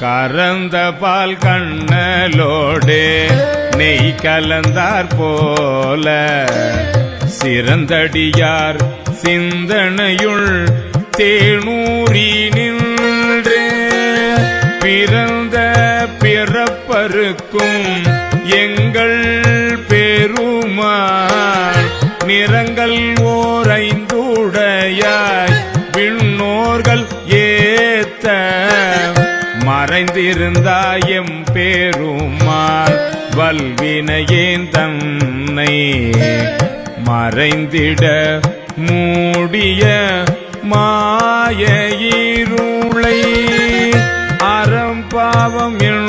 கரந்த பால் கண்ணலோடு நெய் கலந்தார் போல. சிறந்தடியார் சிந்தனையுள் தேனூரி நின்று பிறந்த பிறப்பருக்கும் எங்கள் பெருமா நிறங்கள் ஓ விண்ணோர்கள் ஏத்த மறைந்திருந்தாயம் பேருமார் வல்வினையேன் தன்னை மறைந்திட மூடிய மாய இருளை அறம்பாவம் என்